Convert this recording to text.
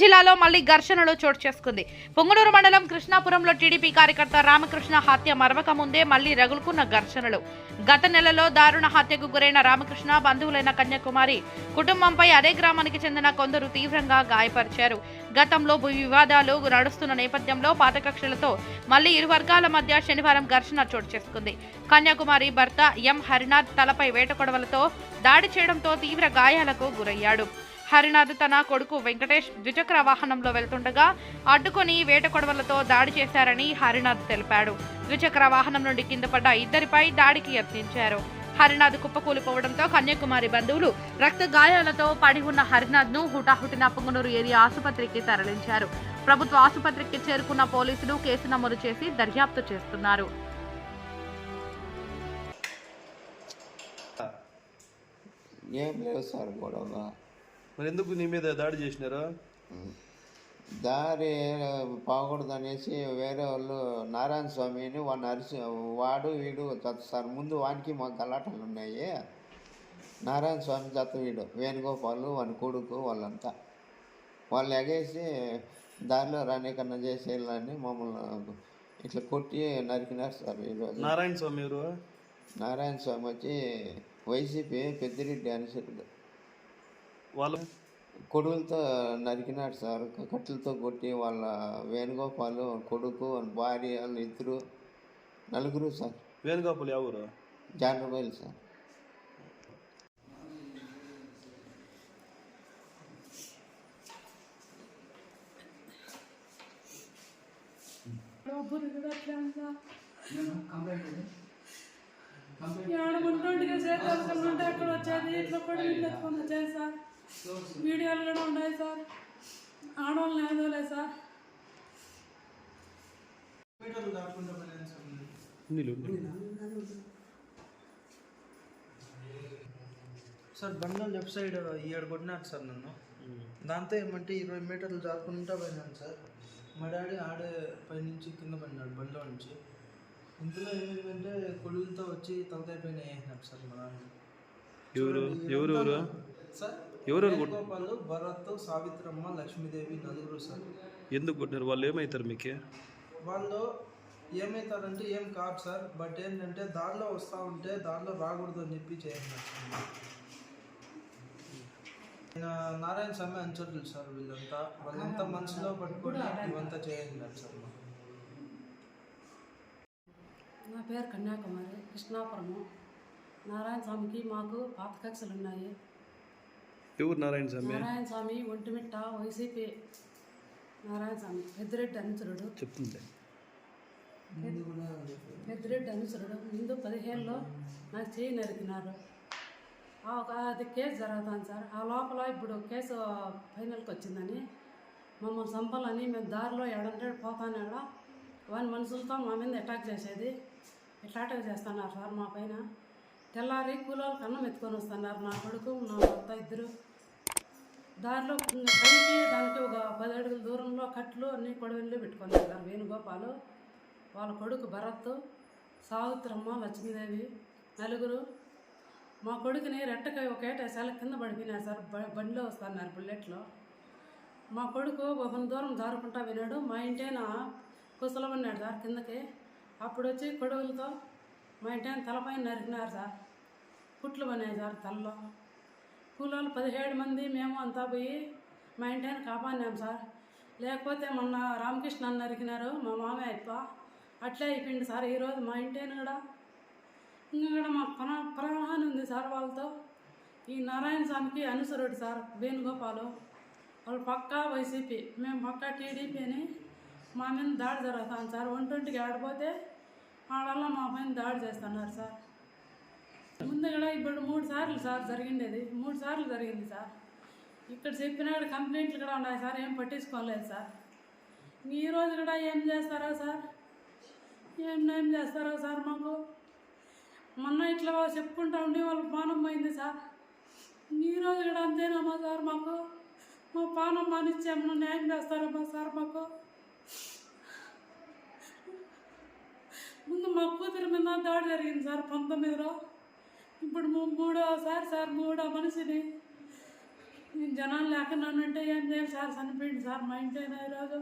జిల్లాలో మళ్ళీ ఘర్షణలు చోటు చేసుకుంది. పొంగునూరు మండలం కృష్ణాపురంలో టీడీపీ కార్యకర్త రామకృష్ణ హత్య మరవక ముందే మళ్ళీ రగులుకున్న ఘర్షణలు. గత నెలలో దారుణ హత్యకు గురైన రామకృష్ణ బంధువులైన కన్యాకుమారి కుటుంబంపై అదే గ్రామానికి చెందిన కొందరు తీవ్రంగా గాయపరిచారు. గతంలో భూ వివాదాలు నడుస్తున్న నేపథ్యంలో పాతకక్షలతో మళ్ళీ ఇరు వర్గాల మధ్య శనివారం ఘర్షణ చోటు చేసుకుంది. కన్యాకుమారి భర్త ఎం. హరినాథ్ తలపై వేట కొడవలతో దాడి చేయడంతో తీవ్ర గాయాలకు గురయ్యాడు. హరినాథ్ తన కొడుకు వెంకటేష్ ద్విచక్ర వాహనంలో వెళ్తుండగా అడ్డుకొని వేట కొడవలతో దాడి చేశారని హరినాథ్ తెలిపాడు. ద్విచక్ర వాహనం నుండి కింద పడ్డ ఇద్దరిపై దాడికి యత్నించారు. హరినాథ్ కుప్పకూలిపోవడంతో కన్యాకుమారి బంధువులు రక్త గాయాలతో పడి ఉన్న హరినాథ్ను హుటాహుటిన పొంగనూరు ఏరియా ఆసుపత్రికి తరలించారు. ప్రభుత్వ ఆసుపత్రికి చేరుకున్న పోలీసులు కేసు నమోదు చేసి దర్యాప్తు చేస్తున్నారు. ఏం లేదు సార్ గొడవ. మరి ఎందుకు నీ మీద దాడి చేసినారు? దారి పోకూడదు అనేసి వేరే వాళ్ళు నారాయణ స్వామిని వాడిని అరిసి వాడు వీడు సార్ ముందు వానికి మా గలాటలు ఉన్నాయి. నారాయణ స్వామి జత వీడు వేణుగోపాలు వాని కొడుకు వాళ్ళంతా. వాళ్ళు ఎగేసి దారిలో రానికన్నా చేసేయాలని మమ్మల్ని ఇట్లా కొట్టి నరికినారు సార్ ఈరోజు. నారాయణ స్వామి ఎవరు? నారాయణ స్వామి వచ్చి వైసీపీ పెద్దిరెడ్డి అనుసరుడు వాళ్ళు కొడుకులతో నరికినాడు సార్. కట్టెలతో కొట్టి వాళ్ళ వేణుగోపాలు కొడుకు భార్య వాళ్ళు ఇద్దరు నలుగురు సార్. వేణుగోపాల్ ఎవరు జానబైలు సార్. ఆడముంటుండగా చేతులు ఉంటే అక్కడ వచ్చేది ఇట్లా కూడా ఎత్తుకొని వచ్చేది సార్. వీడియోలు కూడా ఉన్నాయి సార్. ఆడవాళ్ళని ఏదోలే సార్. సార్ బండ్లో లెఫ్ట్ సైడ్ ఏడు కొట్టినాడు సార్ నన్ను. దాంతో ఏమంటే ఇరవై మీటర్లు జారుకుంటా పోయినాను సార్. మా డాడీ ఆడే పైనుంచి కింద పడినాడు బండిలో నుంచి. ఇంతలో ఏమైందంటే కొడుకులతో వచ్చి తలకాయ పైన వేసినాడు సార్ మా నాన్న. ఎవరు? ఎవరు సార్ ఎవరెవరు కొట్- వేణుగోపాలు భరత్ సావిత్రమ్మ లక్ష్మీదేవి నలుగురు సార్. ఎందుకు కొట్టినారు? వాళ్ళు ఏమవుతారు మీకు? వాళ్ళు ఏమవుతారంటే ఏం కాదు సార్ బట్ ఏంటంటే దారిలో వస్తూ ఉంటే దారిలో రాకూడదు అని చెప్పి చేయండి నారాయణ స్వామి అంచోట్లు సార్ వీళ్ళంతా. వాళ్ళంతా మనసులో పట్టుకొని ఇవంతా చేయండి సార్. నా పేరు కన్యాకుమారి కృష్ణాపురము. నారాయణ స్వామికి మాకు పాత కక్షలు ఉన్నాయి. ఎవరు నారాయణ స్వామి? నారాయణ స్వామి ఒంటిమిట్ట వైసీపీ నారాయణ స్వామి. పెద్దిరెడ్డి అనుచరుడు. చెప్తుంది పెద్దిరెడ్డి అనుసరుడు ముందు పదిహేనులో నాకు చేయి నరికినారు. ఆ ఒక అది కేసు జరుగుతుంది సార్. ఆ లోపల ఇప్పుడు కేసు ఫైనల్కి వచ్చిందని మమ్మల్ని చంపాలని మేము దారిలో ఎడంటే పోతానే వాని మనుషులతో మా మీద అటాక్ చేసేది. ఇట్లా అటాక్ చేస్తున్నారు సార్ మా పైన. తెల్లారి కూలోళ్ళకి అన్నం ఎత్తుకొని వస్తున్నారు. నా కొడుకు నా ఇద్దరు. దారిలో పైకి దానికి ఒక పది అడుగుల దూరంలో కట్లు అన్ని కొడవెళ్ళు పెట్టుకున్నారు సార్ వేణుగోపాలు వాళ్ళ కొడుకు భరత్ సావిత్రమ్మ లక్ష్మీదేవి నలుగురు. మా కొడుకుని రెట్టక ఒక ఏటేసాల కింద పడిపోయినారు సార్. బ- బండిలో వస్తున్నారు బుల్లెట్లో. మా కొడుకు ఒక దూరం జారుకుంటా వినాడు మా ఇంటైన కుసలమన్నాడు సార్ కిందకి. అప్పుడు వచ్చి కొడుకులతో మా ఇంటైన తలపైన నరికినారు సార్. పుట్లు పడినాయి సార్ తలలో. కూలోళ్ళు పదిహేడు మంది మేము అంతా పోయి మా ఇంటిని కాపాడినాం సార్. లేకపోతే మొన్న రామకృష్ణ అన్న నరికినారు మా మామయ్య అప్ప అట్లే అయిపోయింది సార్ ఈరోజు మా ఇంటిని కూడా. ఇంకా కూడా మా ప్రా ప్రాణాన్ని ఉంది సార్ వాళ్ళతో. ఈ నారాయణ స్వామికి అనుసరుడు సార్ వేణుగోపాలు. వాళ్ళు పక్కా వైసీపీ. మేము పక్కా టీడీపీ అని మా మీద దాడి జరుగుతాను సార్. ఒంటొంటికి ఆడిపోతే ఆడల్లో మా పైన దాడి చేస్తున్నారు సార్. ముందు కూడా ఇప్పుడు మూడు సార్లు సార్ జరిగిండేది. మూడు సార్లు జరిగింది సార్. ఇక్కడ చెప్పినా కూడా కంప్లైంట్లు కూడా ఉన్నాయి సార్. ఏం పట్టించుకోలేదు సార్. ఈ రోజు కూడా ఏం చేస్తారో సార్? ఏం ఏం చేస్తారో సార్ మాకు? మొన్న ఇట్లా చెప్పుకుంటా ఉండి వాళ్ళ పానం పోయింది సార్. ఈరోజు రోజు కూడా అంతేనమ్మా సార్ మాకు? మా పానం మానిచ్చాము. న్యాయం చేస్తారమ్మా సార్ మాకు? ముందు మా కూతురు మీద దాడి జరిగింది సార్ పంతొమ్మిదిలో. ఇప్పుడు మూ- మూడోసారి సార్ మూడో మనిషిని. జనాలు జనాలు లేకున్నానంటే ఏం చేయాలి? సార్ చనిపోయింది సార్ మా ఇంట్లో ఈరోజు?